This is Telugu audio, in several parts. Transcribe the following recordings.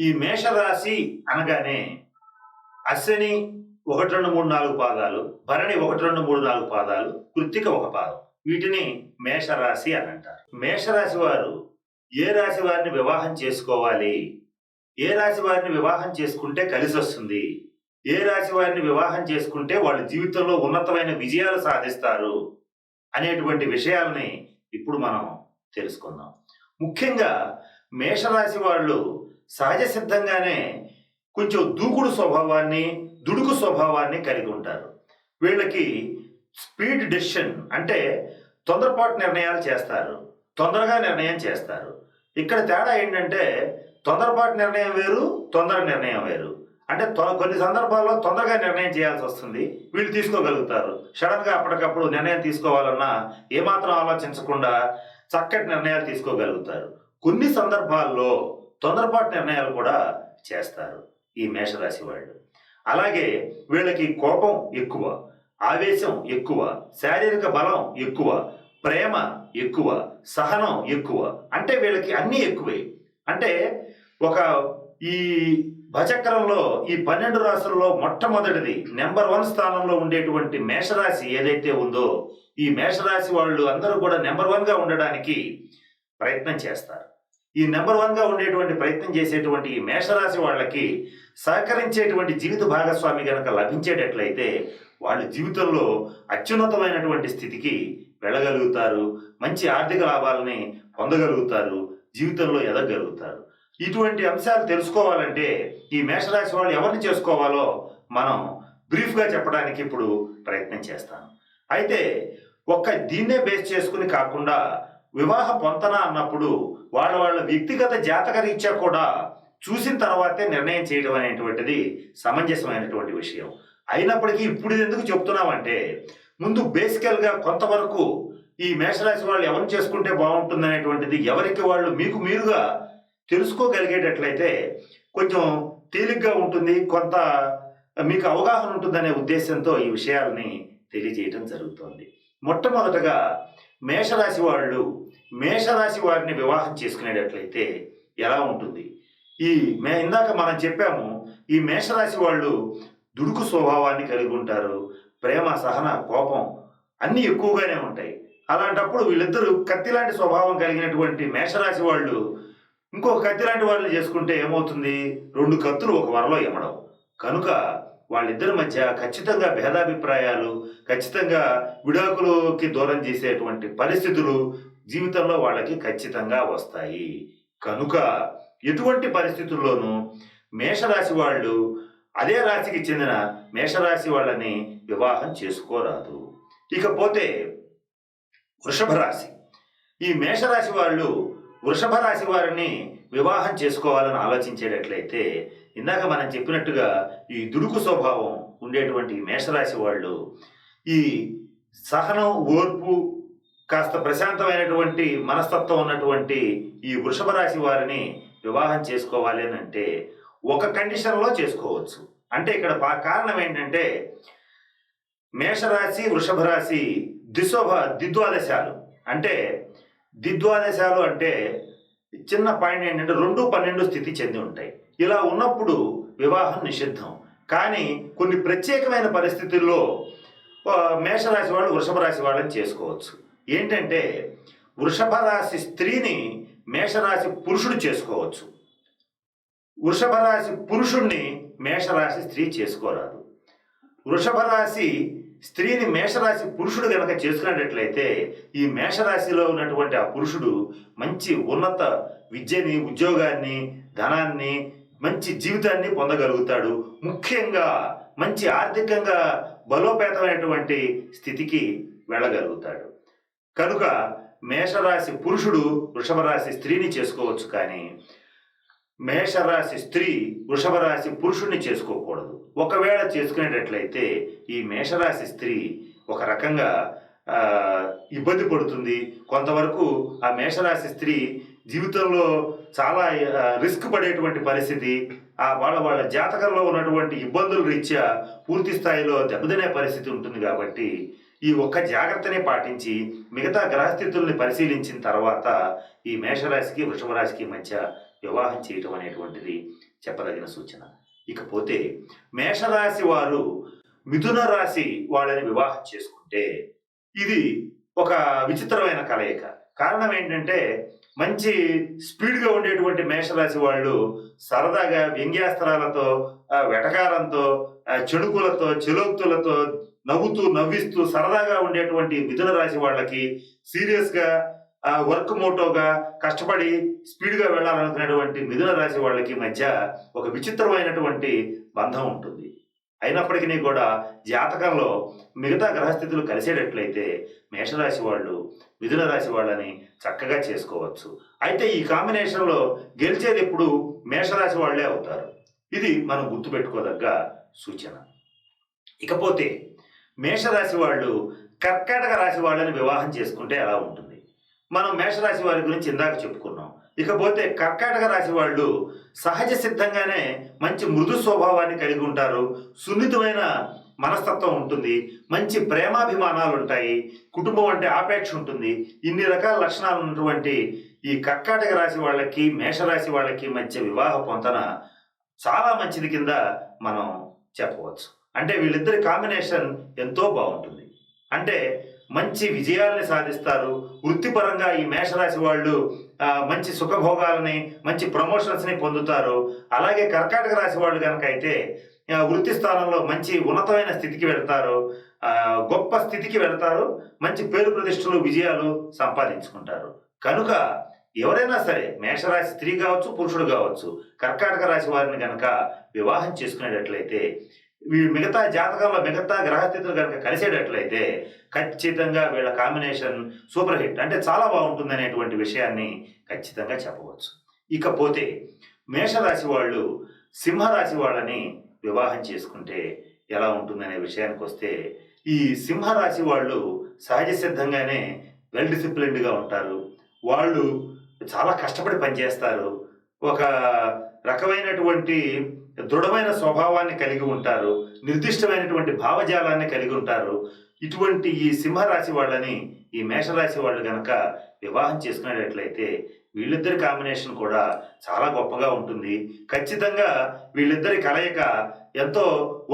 ఈ మేషరాశి అనగానే అశ్విని ఒకటి రెండు మూడు నాలుగు పాదాలు భరణి ఒకటి రెండు మూడు నాలుగు పాదాలు కృత్తిక ఒక పాదం. వీటిని మేషరాశి అని అంటారు. మేషరాశి వారు ఏ రాశి వారిని వివాహం చేసుకోవాలి? ఏ రాశి వారిని వివాహం చేసుకుంటే కలిసి వస్తుంది? ఏ రాశి వారిని వివాహం చేసుకుంటే వాళ్ళ జీవితంలో ఉన్నతమైన విజయాలు సాధిస్తారు? అనేటువంటి విషయాలని ఇప్పుడు మనం తెలుసుకుందాం. ముఖ్యంగా మేషరాశి వాళ్ళు సహజ సిద్ధంగానే కొంచెం దూకుడు స్వభావాన్ని దుడుకు స్వభావాన్ని కలిగి ఉంటారు. వీళ్ళకి స్పీడ్ డెసిషన్ అంటే తొందరపాటు నిర్ణయాలు చేస్తారు. తొందరగా నిర్ణయం చేస్తారు. ఇక్కడ తేడా ఏంటంటే తొందరపాటు నిర్ణయం వేరు తొందర నిర్ణయం వేరు. అంటే తొ- కొన్ని సందర్భాల్లో తొందరగా నిర్ణయం చేయాల్సి వస్తుంది. వీళ్ళు తీసుకోగలుగుతారు. సడన్గా అప్పటికప్పుడు నిర్ణయం తీసుకోవాలన్నా ఏమాత్రం ఆలోచించకుండా చక్కటి నిర్ణయాలు తీసుకోగలుగుతారు. కొన్ని సందర్భాల్లో తొందరపాటు నిర్ణయాలు కూడా చేస్తారు ఈ మేషరాశి వాళ్ళు. అలాగే వీళ్ళకి కోపం ఎక్కువ ఆవేశం ఎక్కువ శారీరక బలం ఎక్కువ ప్రేమ ఎక్కువ సహనం ఎక్కువ అంటే వీళ్ళకి అన్నీ ఎక్కువే. అంటే ఒక ఈ భచక్రంలో ఈ పన్నెండు రాశుల్లో మొట్టమొదటిది నెంబర్ వన్ స్థానంలో ఉండేటువంటి మేషరాశి ఏదైతే ఉందో ఈ మేషరాశి వాళ్ళు అందరూ కూడా నెంబర్ వన్గా ఉండడానికి ప్రయత్నం చేస్తారు. ఈ నెంబర్ వన్గా ఉండేటువంటి ప్రయత్నం చేసేటువంటి ఈ మేషరాశి వాళ్ళకి సహకరించేటువంటి జీవిత భాగస్వామి గనక లభించేటట్లయితే వాళ్ళు జీవితంలో అత్యున్నతమైనటువంటి స్థితికి వెళ్ళగలుగుతారు. మంచి ఆర్థిక లాభాలని పొందగలుగుతారు. జీవితంలో ఎదగలుగుతారు. ఇటువంటి అంశాలు తెలుసుకోవాలంటే ఈ మేషరాశి వాళ్ళు ఎవరిని చేసుకోవాలో మనం బ్రీఫ్గా చెప్పడానికి ఇప్పుడు ప్రయత్నం చేస్తాను అయితే ఒక్క దీన్నే బేస్ చేసుకుని కాకుండా వివాహ పొంతన అన్నప్పుడు వాళ్ళ వాళ్ళ వ్యక్తిగత జాతక రీత్యా కూడా చూసిన తర్వాతే నిర్ణయం చేయడం అనేటువంటిది సమంజసమైనటువంటి విషయం. అయినప్పటికీ ఇప్పుడు ఎందుకు చెప్తున్నామంటే ముందు బేసికల్గా కొంతవరకు ఈ మేషరాశి వాళ్ళు ఎవరిని చేసుకుంటే బాగుంటుంది అనేటువంటిది ఎవరికి వాళ్ళు మీకు మీరుగా తెలుసుకోగలిగేటట్లయితే కొంచెం తేలిగ్గా ఉంటుంది కొంత మీకు అవగాహన ఉంటుందనే ఉద్దేశంతో ఈ విషయాలని తెలియజేయడం జరుగుతోంది. మొట్టమొదటగా మేషరాశి వాళ్ళు మేషరాశి వారిని వివాహం చేసుకునేటట్లయితే ఎలా ఉంటుంది? ఈ మే ఇందాక మనం చెప్పాము ఈ మేషరాశి వాళ్ళు దుడుకు స్వభావాన్ని కలిగి ఉంటారు ప్రేమ సహన కోపం అన్నీ ఎక్కువగానే ఉంటాయి. అలాంటప్పుడు వీళ్ళిద్దరూ కత్తి లాంటి స్వభావం కలిగినటువంటి మేషరాశి వాళ్ళు ఇంకో కత్తి లాంటి వాళ్ళని చేసుకుంటే ఏమవుతుంది? రెండు కత్తులు ఒక వరలో ఎమడం. కనుక వాళ్ళిద్దరి మధ్య ఖచ్చితంగా భేదాభిప్రాయాలు ఖచ్చితంగా విడాకులకి దూరం చేసేటువంటి పరిస్థితులు జీవితంలో వాళ్ళకి ఖచ్చితంగా వస్తాయి. కనుక ఎటువంటి పరిస్థితుల్లోనూ మేషరాశి వాళ్ళు అదే రాశికి చెందిన మేషరాశి వాళ్ళని వివాహం చేసుకోరాదు. ఇకపోతే వృషభ రాశి. ఈ మేషరాశి వాళ్ళు వృషభ రాశి వారిని వివాహం చేసుకోవాలని ఆలోచించేటట్లయితే ఇందాక మనం చెప్పినట్టుగా ఈ దుడుకు స్వభావం ఉండేటువంటి మేషరాశి వాళ్ళు ఈ సహనం ఓర్పు కాస్త ప్రశాంతమైనటువంటి మనస్తత్వం ఉన్నటువంటి ఈ వృషభ రాశి వారిని వివాహం చేసుకోవాలి అని అంటే ఒక కండిషన్లో చేసుకోవచ్చు. అంటే ఇక్కడ పా- కారణం ఏంటంటే మేషరాశి వృషభ రాశి దిశోభ దిద్వాదశాలు అంటే దిద్వాదశాలు అంటే చిన్న పాయింట్ ఏంటంటే రెండు పన్నెండు స్థితి చెంది ఉంటాయి. ఇలా ఉన్నప్పుడు వివాహం నిషిద్ధం. కానీ కొన్ని ప్రత్యేకమైన పరిస్థితుల్లో మేషరాశి వాళ్ళు వృషభ రాశి వాళ్ళని చేసుకోవచ్చు. ఏంటంటే వృషభ రాశి స్త్రీని మేషరాశి పురుషుడు చేసుకోవచ్చు. వృషభ రాశి పురుషుణ్ణి మేషరాశి స్త్రీ చేసుకోరాదు. వృషభ రాశి స్త్రీని మేషరాశి పురుషుడు కనుక చేసుకున్నట్లయితే ఈ మేషరాశిలో ఉన్నటువంటి ఆ పురుషుడు మంచి ఉన్నత విద్యని ఉద్యోగాన్ని ధనాన్ని మంచి జీవితాన్ని పొందగలుగుతాడు. ముఖ్యంగా మంచి ఆర్థికంగా బలోపేతమైనటువంటి స్థితికి వెళ్ళగలుగుతాడు. కనుక మేషరాశి పురుషుడు వృషభ రాశి స్త్రీని చేసుకోవచ్చు కానీ మేషరాశి స్త్రీ వృషభ రాశి పురుషుణ్ణి చేసుకోకూడదు. ఒకవేళ చేసుకునేటట్లయితే ఈ మేషరాశి స్త్రీ ఒక రకంగా ఇబ్బంది పడుతుంది. కొంతవరకు ఆ మేషరాశి స్త్రీ జీవితంలో చాలా రిస్క్ పడేటువంటి పరిస్థితి ఆ వాళ్ళ వాళ్ళ జాతకంలో ఉన్నటువంటి ఇబ్బందుల రీత్యా పూర్తి స్థాయిలో దెబ్బతినే పరిస్థితి ఉంటుంది కాబట్టి ఈ ఒక్క జాగ్రత్తనే పాటించి మిగతా గ్రహస్థితుల్ని పరిశీలించిన తర్వాత ఈ మేషరాశికి వృషభరాశికి మధ్య వివాహం చేయటం అనేటువంటిది చెప్పదగిన సూచన. ఇకపోతే మేషరాశి వారు మిథున రాశి వాళ్ళని వివాహం చేసుకుంటే ఇది ఒక విచిత్రమైన కలయిక. కారణం ఏంటంటే మంచి స్పీడ్గా ఉండేటువంటి మేషరాశి వాళ్ళు సరదాగా వ్యంగ్యాస్త్రాలతో వెటకారంతో చెడుకులతో చెలోక్తులతో నవ్వుతూ నవ్విస్తూ సరదాగా ఉండేటువంటి మిథున రాశి వాళ్ళకి సీరియస్గా వర్క్ మోటోగా కష్టపడి స్పీడ్గా వెళ్ళాలనుకునేటువంటి మిథున రాశి వాళ్ళకి మధ్య ఒక విచిత్రమైనటువంటి బంధం ఉంటుంది. అయినప్పటికీ కూడా జాతకంలో మిగతా గ్రహస్థితులు కలిసేటట్లయితే మేషరాశి వాళ్ళు మిథున రాశి వాళ్ళని చక్కగా చేసుకోవచ్చు. అయితే ఈ కాంబినేషన్లో గెలిచేది ఎప్పుడు మేషరాశి వాళ్ళే అవుతారు. ఇది మనం గుర్తుపెట్టుకోదగ్గ సూచన. ఇకపోతే మేషరాశి వాళ్ళు కర్కాటక రాశి వాళ్ళని వివాహం చేసుకుంటే ఎలా ఉంటుంది? మనం మేషరాశి వారి గురించి ఇందాక చెప్పుకున్నాం. ఇకపోతే కర్కాటక రాశి వాళ్ళు సహజ సిద్ధంగానే మంచి మృదు స్వభావాన్ని కలిగి ఉంటారు. సున్నితమైన మనస్తత్వం ఉంటుంది మంచి ప్రేమాభిమానాలు ఉంటాయి కుటుంబం అంటే ఆపేక్ష ఉంటుంది. ఇన్ని రకాల లక్షణాలు ఉన్నటువంటి ఈ కర్కాటక రాశి వాళ్ళకి మేషరాశి వాళ్ళకి మధ్య వివాహ పొంతన చాలా మంచిది కింద మనం చెప్పవచ్చు. అంటే వీళ్ళిద్దరి కాంబినేషన్ ఎంతో బాగుంటుంది. అంటే మంచి విజయాల్ని సాధిస్తారు. వృత్తిపరంగా ఈ మేషరాశి వాళ్ళు మంచి సుఖభోగాలని మంచి ప్రమోషన్స్ని పొందుతారు. అలాగే కర్కాటక రాశి వాళ్ళు కనుక అయితే వృత్తి స్థానంలో మంచి ఉన్నతమైన స్థితికి వెళతారు. గొప్ప స్థితికి వెళ్తారు. మంచి పేరు ప్రతిష్టలు విజయాలు సంపాదించుకుంటారు. కనుక ఎవరైనా సరే మేషరాశి స్త్రీ కావచ్చు పురుషుడు కావచ్చు కర్కాటక రాశి వారిని కనుక వివాహం చేసుకునేటట్లయితే వీ మిగతా జాతకంలో మిగతా గ్రహస్థితులు కనుక కలిసేటట్లయితే ఖచ్చితంగా వీళ్ళ కాంబినేషన్ సూపర్ హిట్. అంటే చాలా బాగుంటుంది అనేటువంటి విషయాన్ని ఖచ్చితంగా చెప్పవచ్చు. ఇకపోతే మేషరాశి వాళ్ళు సింహరాశి వాళ్ళని వివాహం చేసుకుంటే ఎలా ఉంటుందనే విషయానికి వస్తే ఈ సింహరాశి వాళ్ళు సహజ సిద్ధంగానే వెల్ డిసిప్లిన్డ్గా ఉంటారు. వాళ్ళు చాలా కష్టపడి పనిచేస్తారు. ఒక రకమైనటువంటి దృఢమైన స్వభావాన్ని కలిగి ఉంటారు. నిర్దిష్టమైనటువంటి భావజాలాన్ని కలిగి ఉంటారు. ఇటువంటి ఈ సింహరాశి వాళ్ళని ఈ మేషరాశి వాళ్ళు కనుక వివాహం చేసుకునేటట్లయితే వీళ్ళిద్దరి కాంబినేషన్ కూడా చాలా గొప్పగా ఉంటుంది. ఖచ్చితంగా వీళ్ళిద్దరి కలయిక ఎంతో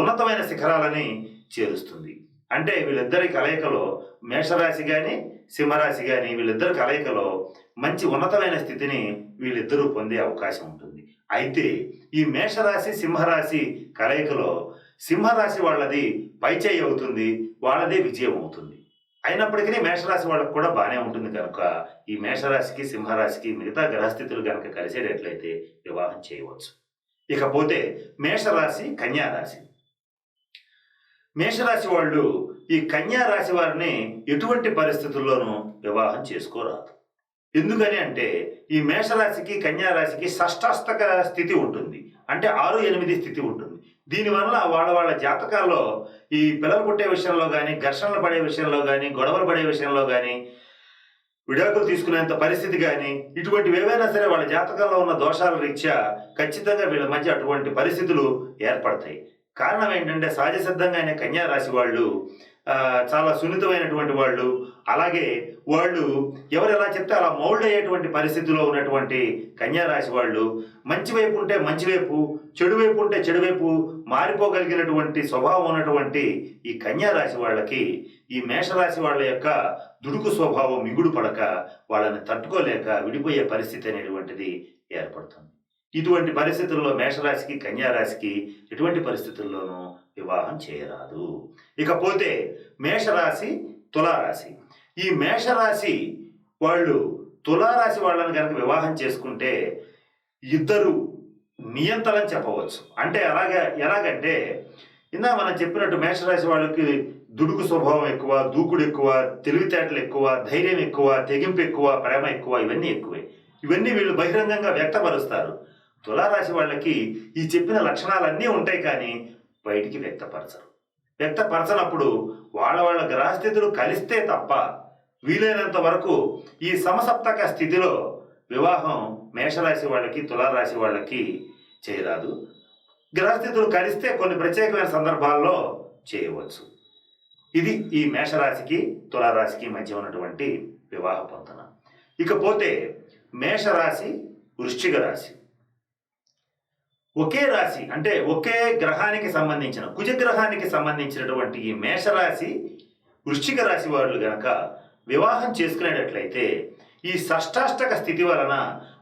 ఉన్నతమైన శిఖరాలని చేరుస్తుంది. అంటే వీళ్ళిద్దరి కలయికలో మేషరాశి కానీ సింహరాశి కానీ వీళ్ళిద్దరి కలయికలో మంచి ఉన్నతమైన స్థితిని వీళ్ళిద్దరూ పొందే అవకాశం ఉంటుంది. అయితే ఈ మేషరాశి సింహరాశి కలయికలో సింహరాశి వాళ్ళది పైచేయి అవుతుంది వాళ్ళదే విజయం అవుతుంది. అయినప్పటికీ మేషరాశి వాళ్ళకు కూడా బాగానే ఉంటుంది కనుక ఈ మేషరాశికి సింహరాశికి మిగతా గ్రహస్థితులు కనుక కలిసేటట్లయితే వివాహం చేయవచ్చు. ఇకపోతే మేషరాశి కన్యారాశి. మేషరాశి వాళ్ళు ఈ కన్యారాశి వారిని ఎటువంటి పరిస్థితుల్లోనూ వివాహం చేసుకోరాదు. ఎందుకని అంటే ఈ మేషరాశికి కన్యారాశికి షష్టాస్తక స్థితి ఉంటుంది. అంటే ఆరు ఎనిమిది స్థితి ఉంటుంది. దీనివల్ల వాళ్ళ వాళ్ళ జాతకాల్లో ఈ పిల్లలు పుట్టే విషయంలో కానీ ఘర్షణలు పడే విషయంలో కానీ గొడవలు పడే విషయంలో కానీ విడాకులు తీసుకునేంత పరిస్థితి కానీ ఇటువంటివి ఏవైనా సరే వాళ్ళ జాతకంలో ఉన్న దోషాల రీత్యా ఖచ్చితంగా వీళ్ళ మధ్య అటువంటి పరిస్థితులు ఏర్పడతాయి. కారణం ఏంటంటే సహజ సిద్ధంగానే కన్యా రాశి వాళ్ళు చాలా సున్నితమైనటువంటి వాళ్ళు. అలాగే వాళ్ళు ఎవరు ఎలా చెప్తే అలా మౌల్డ్ అయ్యేటువంటి పరిస్థితిలో ఉన్నటువంటి కన్యారాశి వాళ్ళు మంచి వైపు ఉంటే మంచి వైపు చెడు వైపు ఉంటే చెడు వైపు మారిపోగలిగినటువంటి స్వభావం ఉన్నటువంటి ఈ కన్యా రాశి వాళ్ళకి ఈ మేషరాశి వాళ్ళ యొక్క దుడుకు స్వభావం మిగుడు పడక వాళ్ళని తట్టుకోలేక విడిపోయే పరిస్థితి అనేటువంటిది ఏర్పడుతుంది. ఇటువంటి పరిస్థితుల్లో మేషరాశికి కన్యారాశికి ఎటువంటి పరిస్థితుల్లోనూ వివాహం చేయరాదు. ఇకపోతే మేషరాశి తులారాశి. ఈ మేషరాశి వాళ్ళు తులారాశి వాళ్ళని కనుక వివాహం చేసుకుంటే ఇద్దరు నియంతలని చెప్పవచ్చు. అంటే ఎలాగా ఎలాగంటే ఇందా మనం చెప్పినట్టు మేషరాశి వాళ్ళకి దుడుకు స్వభావం ఎక్కువ దూకుడు ఎక్కువ తెలివితేటలు ఎక్కువ ధైర్యం ఎక్కువ తెగింపు ఎక్కువ ప్రేమ ఎక్కువ ఇవన్నీ ఎక్కువే. ఇవన్నీ వీళ్ళు బహిరంగంగా వ్యక్తపరుస్తారు. తులారాశి వాళ్ళకి ఈ చెప్పిన లక్షణాలన్నీ ఉంటాయి కానీ బయటికి వ్యక్తపరచరు. వ్యక్తపరచనప్పుడు వాళ్ళ వాళ్ళ గ్రహస్థితులు కలిస్తే తప్ప వీలైనంత వరకు ఈ సమసప్తక స్థితిలో వివాహం మేషరాశి వాళ్ళకి తులారాశి వాళ్ళకి చేయరాదు. గ్రహస్థితులు కలిస్తే కొన్ని ప్రత్యేకమైన సందర్భాల్లో చేయవచ్చు. ఇది ఈ మేషరాశికి తులారాశికి మధ్య ఉన్నటువంటి వివాహ పొందన ఇకపోతే మేషరాశి వృశ్చిక రాశి. ఒకే రాశి అంటే ఒకే గ్రహానికి సంబంధించిన కుజగ్రహానికి సంబంధించినటువంటి ఈ మేషరాశి వృశ్చిక రాశి వాళ్ళు గనక వివాహం చేసుకునేటట్లయితే ఈ షష్టాష్టక స్థితి వలన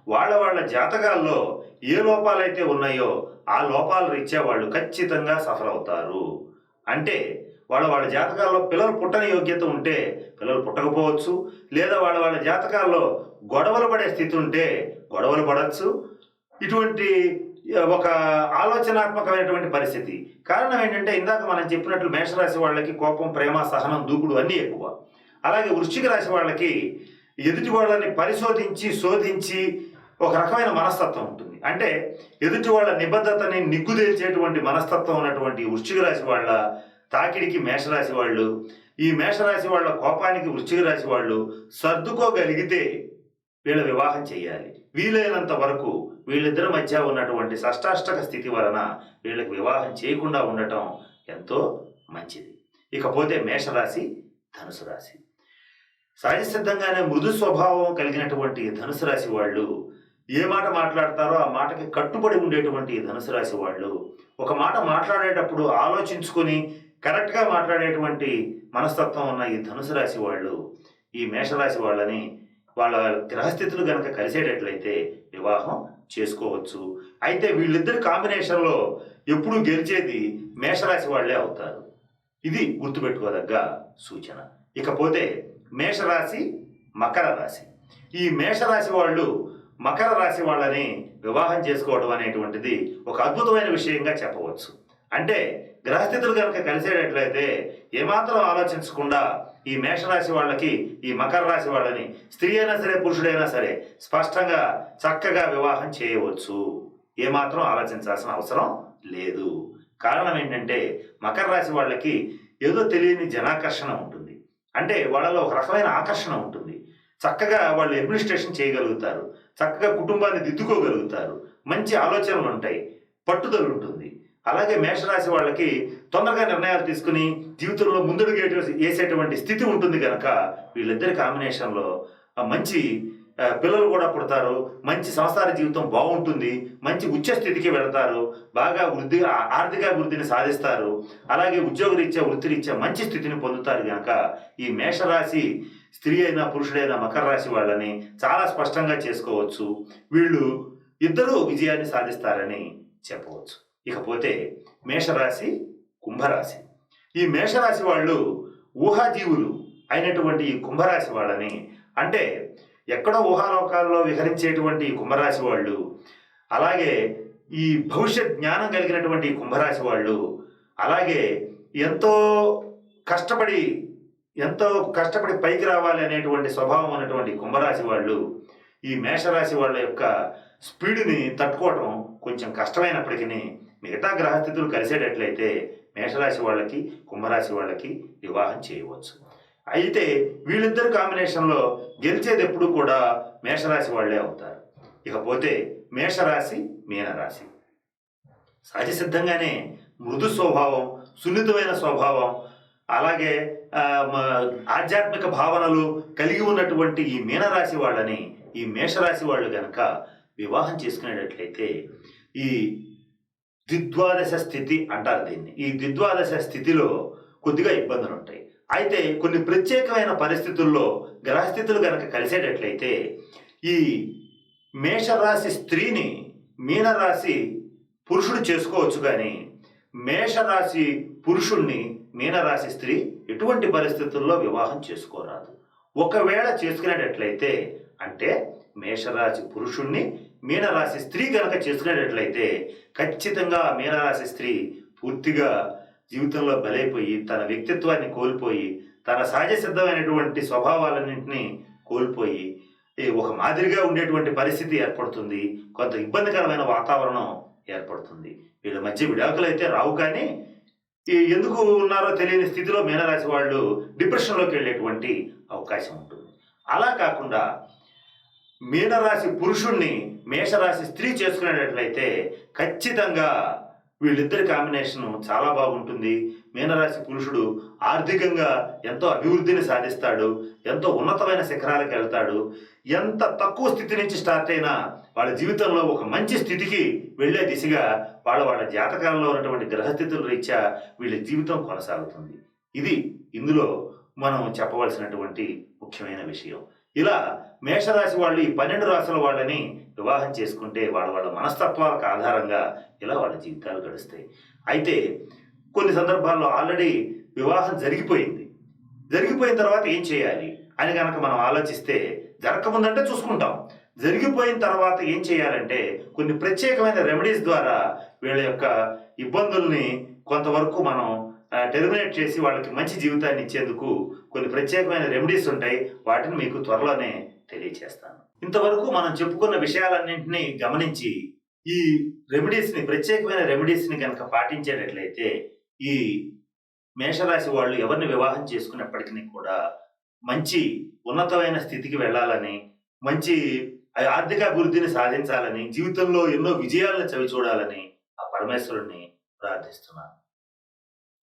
వాళ్ళ వాళ్ళ జాతకాల్లో ఏ లోపాలైతే ఉన్నాయో ఆ లోపాలు రీత్యా వాళ్ళు ఖచ్చితంగా సఫర్ అవుతారు అంటే వాళ్ళ వాళ్ళ జాతకాల్లో పిల్లలు పుట్టని యోగ్యత ఉంటే పిల్లలు పుట్టకపోవచ్చు లేదా వాళ్ళ వాళ్ళ జాతకాల్లో గొడవలు పడే స్థితి ఉంటే గొడవలు పడవచ్చు ఇటువంటి ఒక ఆలోచనాత్మకమైనటువంటి పరిస్థితి. కారణం ఏంటంటే ఇందాక మనం చెప్పినట్లు మేషరాశి వాళ్ళకి కోపం ప్రేమ సహనం దూకుడు అన్నీ ఎక్కువ. అలాగే వృశ్చిక రాశి వాళ్ళకి ఎదుటి వాళ్ళని పరిశోధించి శోధించి ఒక రకమైన మనస్తత్వం ఉంటుంది. అంటే ఎదుటి వాళ్ళ నిబద్ధతని నిగ్గుదేల్చేటువంటి మనస్తత్వం ఉన్నటువంటి వృశ్చిక రాశి వాళ్ళ తాకిడికి మేషరాశి వాళ్ళు ఈ మేషరాశి వాళ్ళ కోపానికి వృశ్చిక రాశి వాళ్ళు సర్దుకోగలిగితే వీళ్ళ వివాహం చేయాలి. వీలైనంత వరకు వీళ్ళిద్దరి మధ్య ఉన్నటువంటి షష్టాష్టక స్థితి వలన వీళ్ళకి వివాహం చేయకుండా ఉండటం ఎంతో మంచిది. ఇకపోతే మేషరాశి ధనుసు రాశి. సహజ సిద్ధంగానే మృదు స్వభావం కలిగినటువంటి ధనుసు రాశి వాళ్ళు ఏ మాట మాట్లాడతారో ఆ మాటకి కట్టుబడి ఉండేటువంటి ధనుసు రాశి వాళ్ళు ఒక మాట మాట్లాడేటప్పుడు ఆలోచించుకొని కరెక్ట్గా మాట్లాడేటువంటి మనస్తత్వం ఉన్న ఈ ధనుసు రాశి వాళ్ళు ఈ మేషరాశి వాళ్ళని వాళ్ళ గ్రహస్థితులు కనుక కలిసేటట్లయితే వివాహం చేసుకోవచ్చు. అయితే వీళ్ళిద్దరి కాంబినేషన్లో ఎప్పుడు గెలిచేది మేషరాశి వాళ్ళే అవుతారు. ఇది గుర్తుపెట్టుకోదగ్గ సూచన. ఇకపోతే మేషరాశి మకర రాశి. ఈ మేషరాశి వాళ్ళు మకర రాశి వాళ్ళని వివాహం చేసుకోవడం అనేటువంటిది ఒక అద్భుతమైన విషయంగా చెప్పవచ్చు. అంటే గ్రహస్థితులు కనుక కలిసేటట్లయితే ఏమాత్రం ఆలోచించకుండా ఈ మేషరాశి వాళ్ళకి ఈ మకర రాశి వాళ్ళని స్త్రీ అయినా సరే పురుషుడైనా సరే స్పష్టంగా చక్కగా వివాహం చేయవచ్చు. ఏమాత్రం ఆలోచించాల్సిన అవసరం లేదు. కారణం ఏంటంటే మకర రాశి వాళ్ళకి ఏదో తెలియని జనాకర్షణ ఉంటుంది. అంటే వాళ్ళలో ఒక రకమైన ఆకర్షణ ఉంటుంది. చక్కగా వాళ్ళు అడ్మినిస్ట్రేషన్ చేయగలుగుతారు. చక్కగా కుటుంబాన్ని దిద్దుకోగలుగుతారు. మంచి ఆలోచనలు ఉంటాయి. పట్టుదల ఉంటుంది. అలాగే మేషరాశి వాళ్ళకి తొందరగా నిర్ణయాలు తీసుకుని జీవితంలో ముందడుగు వేసేటువంటి స్థితి ఉంటుంది కనుక వీళ్ళిద్దరి కాంబినేషన్లో మంచి పిల్లలు కూడా పుడతారు మంచి సంసార జీవితం బాగుంటుంది మంచి ఉచ్చ స్థితికి వెళతారు బాగా వృద్ధి ఆర్థిక అభివృద్ధిని సాధిస్తారు అలాగే ఉద్యోగరీత్యా వృత్తిరీత్యా మంచి స్థితిని పొందుతారు కనుక ఈ మేషరాశి స్త్రీ అయినా పురుషుడైనా మకర రాశి వాళ్ళని చాలా స్పష్టంగా చేసుకోవచ్చు. వీళ్ళు ఇద్దరూ విజయాన్ని సాధిస్తారని చెప్పవచ్చు. ఇకపోతే మేషరాశి కుంభరాశి. ఈ మేషరాశి వాళ్ళు ఊహాజీవులు అయినటువంటి ఈ కుంభరాశి వాళ్ళని అంటే ఎక్కడో ఊహాలోకాల్లో విహరించేటువంటి ఈ కుంభరాశి వాళ్ళు అలాగే ఈ భవిష్యత్ జ్ఞానం కలిగినటువంటి కుంభరాశి వాళ్ళు అలాగే ఎంతో కష్టపడి ఎంతో కష్టపడి పైకి రావాలి అనేటువంటి స్వభావం ఉన్నటువంటి కుంభరాశి వాళ్ళు ఈ మేషరాశి వాళ్ళ యొక్క స్పీడ్ని తట్టుకోవటం కొంచెం కష్టమైనప్పటికీ మిగతా గ్రహస్థితులు కలిసేటట్లయితే మేషరాశి వాళ్ళకి కుంభరాశి వాళ్ళకి వివాహం చేయవచ్చు. అయితే వీళ్ళిద్దరు కాంబినేషన్లో గెలిచేది ఎప్పుడు కూడా మేషరాశి వాళ్ళే అవుతారు. ఇకపోతే మేషరాశి మీనరాశి. సహజ సిద్ధంగానే మృదు స్వభావం సున్నితమైన స్వభావం అలాగే ఆధ్యాత్మిక భావనలు కలిగి ఉన్నటువంటి ఈ మీనరాశి వాళ్ళని ఈ మేషరాశి వాళ్ళు గనక వివాహం చేసుకునేటట్లయితే ఈ దిద్వాదశ స్థితి అంటారు దీన్ని. ఈ దిద్వాదశ స్థితిలో కొద్దిగా ఇబ్బందులు ఉంటాయి అయితే కొన్ని ప్రత్యేకమైన పరిస్థితుల్లో గ్రహస్థితులు గనక కలిసేటట్లయితే ఈ మేషరాశి స్త్రీని మీనరాశి పురుషుడు చేసుకోవచ్చు కానీ మేషరాశి పురుషుణ్ణి మీనరాశి స్త్రీ ఎటువంటి పరిస్థితుల్లో వివాహం చేసుకోరాదు. ఒకవేళ చేసుకునేటట్లయితే అంటే మేషరాశి పురుషుణ్ణి మీనరాశి స్త్రీ కనుక చేసుకునేటట్లయితే ఖచ్చితంగా మీనరాశి స్త్రీ పూర్తిగా జీవితంలో బలైపోయి తన వ్యక్తిత్వాన్ని కోల్పోయి తన సహజ సిద్ధమైనటువంటి స్వభావాలన్నింటినీ కోల్పోయి ఈ ఒక మాదిరిగా ఉండేటువంటి పరిస్థితి ఏర్పడుతుంది. కొంత ఇబ్బందికరమైన వాతావరణం ఏర్పడుతుంది. వీళ్ళ మధ్య విడాకులు అయితే రావు కానీ ఈ ఎందుకు ఉన్నారో తెలియని స్థితిలో మీనరాశి వాళ్ళు డిప్రెషన్లోకి వెళ్ళేటువంటి అవకాశం ఉంటుంది. అలా కాకుండా మీనరాశి పురుషుణ్ణి మేషరాశి స్త్రీ చేసుకునేటట్లయితే ఖచ్చితంగా వీళ్ళిద్దరి కాంబినేషన్ చాలా బాగుంటుంది. మీనరాశి పురుషుడు ఆర్థికంగా ఎంతో అభివృద్ధిని సాధిస్తాడు. ఎంతో ఉన్నతమైన శిఖరాలకు వెళ్తాడు. ఎంత తక్కువ స్థితి నుంచి స్టార్ట్ అయినా వాళ్ళ జీవితంలో ఒక మంచి స్థితికి వెళ్ళే దిశగా వాళ్ళ వాళ్ళ జాతకాలలో ఉన్నటువంటి గ్రహస్థితుల రీత్యా వీళ్ళ జీవితం కొనసాగుతుంది. ఇది ఇందులో మనం చెప్పవలసినటువంటి ముఖ్యమైన విషయం. ఇలా మేషరాశి వాళ్ళు ఈ పన్నెండు రాశుల వాళ్ళని వివాహం చేసుకుంటే వాళ్ళ వాళ్ళ మనస్తత్వాలకు ఆధారంగా ఇలా వాళ్ళ జీవితాలు గడుస్తాయి. అయితే కొన్ని సందర్భాల్లో ఆల్రెడీ వివాహం జరిగిపోయింది. జరిగిపోయిన తర్వాత ఏం చేయాలి? అని కనుక మనం ఆలోచిస్తే జరగకముందంటే చూసుకుంటాం. జరిగిపోయిన తర్వాత ఏం చేయాలంటే కొన్ని ప్రత్యేకమైన రెమెడీస్ ద్వారా వీళ్ళ యొక్క ఇబ్బందుల్ని కొంతవరకు మనం టెర్మినేట్ చేసి వాళ్ళకి మంచి జీవితాన్ని ఇచ్చేందుకు కొన్ని ప్రత్యేకమైన రెమెడీస్ ఉంటాయి. వాటిని మీకు త్వరలోనే తెలియచేస్తాను. ఇంతవరకు మనం చెప్పుకున్న విషయాలన్నింటినీ గమనించి ఈ రెమెడీస్ని ప్రత్యేకమైన రెమెడీస్ని కనుక పాటించేటట్లయితే ఈ మేషరాశి వాళ్ళు ఎవరిని వివాహం చేసుకున్నప్పటికీ కూడా మంచి ఉన్నతమైన స్థితికి వెళ్ళాలని మంచి ఆర్థిక అభివృద్ధిని సాధించాలని జీవితంలో ఎన్నో విజయాలను చవి చూడాలని ఆ పరమేశ్వరుణ్ణి ప్రార్థిస్తున్నాను.